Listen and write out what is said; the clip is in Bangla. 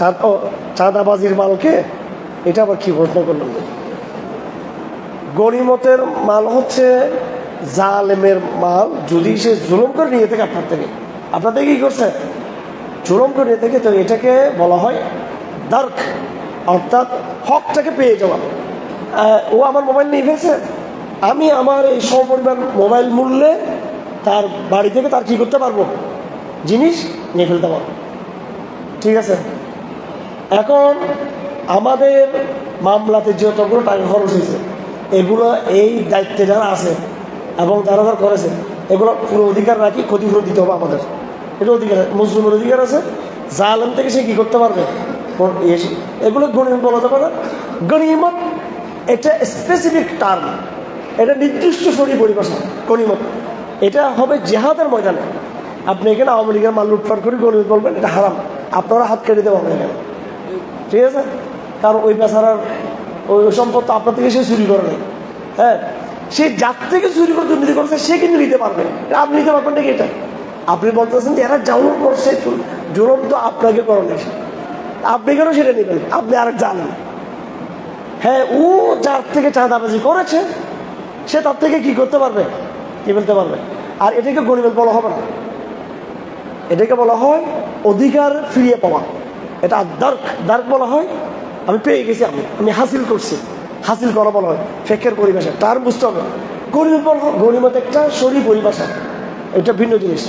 চাঁদ, ও, চাঁদাবাজির মালকে এটা আবার কি ঘোষণা করলাম গণিমতের মাল হচ্ছে জালেমের মাল। যদি সে জুলুম করে নিয়ে থাকে আপনার থেকে আপনার থেকে কি করছে? জুলুম করে নিয়ে থাকে, তো এটাকে বলা হয় দার্ক, অর্থাৎ হকটাকে পেয়ে যাওয়া। ও আমার মোবাইল নিয়ে ফেলছে। আমি আমার এই সমপরিমাণ মোবাইল মূল্যে তার বাড়ি থেকে তার কি করতে পারব? জিনিস নিয়ে ফেলতে পারব। ঠিক আছে? এখন আমাদের মামলাতে যতগুলো টাকা খরচ হয়েছে, এগুলো এই দায়িত্বে যারা আছে এবং যারা যারা করেছে, এগুলো পুরো অধিকার রাখি, ক্ষতিপূরণ দিতে হবে আমাদের। এটা অধিকার, মুসলিমের অধিকার আছে। জালেম থেকে সে কী করতে পারবে? ইয়ে- এগুলো গণিমত বলা যাবে না। গণিমত এটা স্পেসিফিক টার্ম এটা নির্দিষ্ট শরীর পরিভাষা, গণিমত। এটা হবে জেহাদের ময়দানে। আপনি এখানে আওয়ামী লীগের মাল লুটপাট করে গণিমত বলবেন, এটা হারাম। আপনারা হাত কেটে হবে এখানে। ঠিক আছে? কারণ ওই বেচারার ওই সম্পদ তো আপনার থেকে সে চুরি করে নেই হ্যাঁ? সে যার থেকে চুরি করে দুর্নীতি করছে, সে কিন্তু নিতে পারবে। আপনি নিতে পারবেন নাকি এটা? আপনি বলতেছেন যে এরা জুলুম করছে জুল- জুলুম তো আপনাকে করে নেই আপনি কেন সেটা নেবেন? আপনি আরেক জানেন হ্যাঁ ও যার থেকে চাঁদাবাজি করেছে, সে তার থেকে কি করতে পারবে? কি বলতে পারবে? আর এটাকে গরিবের বলা হবে না। এটাকে বলা হয় অধিকার ফিরিয়ে পাওয়া। এটা দার্ক দার্ক বলা হয়, আমি পেয়ে গেছি আমি আমি হাসিল করছি। হাসিল করা বলা হয়, ফেকের পরিভাষা। তার বুঝতে হবে, গরিব বলা গরিমত একটা শরীর পরিভাষা। এটা ভিন্ন জিনিস।